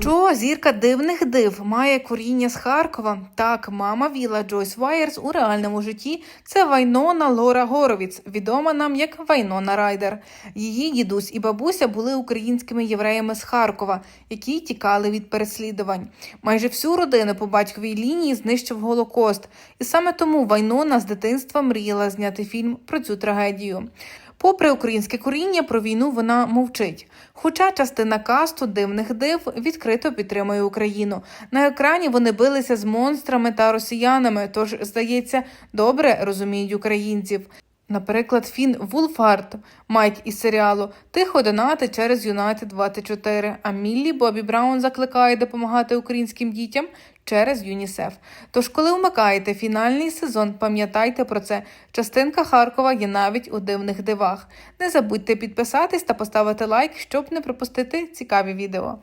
Що зірка дивних див має коріння з Харкова? Так, мама Віла Джойс Вайерс у реальному житті це Вайнона Лора Горовіц, відома нам як Вайнона Райдер. Її дідусь і бабуся були українськими євреями з Харкова, які тікали від переслідувань. Майже всю родину по батьковій лінії знищив Голокост, і саме тому Вайнона з дитинства мріяла зняти фільм про цю трагедію. Попри українське коріння, про війну вона мовчить. Хоча частина касту дивних див відкрито підтримує Україну. На екрані вони билися з монстрами та росіянами, тож, здається, добре розуміють українців. Наприклад, Фін Вулфард, Майк із серіалу, тихо донати через Юнайтед 24, а Міллі Бобі Браун закликає допомагати українським дітям через ЮНІСЕФ. Тож, коли вмикаєте фінальний сезон, пам'ятайте про це. Частинка Харкова є навіть у дивних дивах. Не забудьте підписатись та поставити лайк, щоб не пропустити цікаві відео.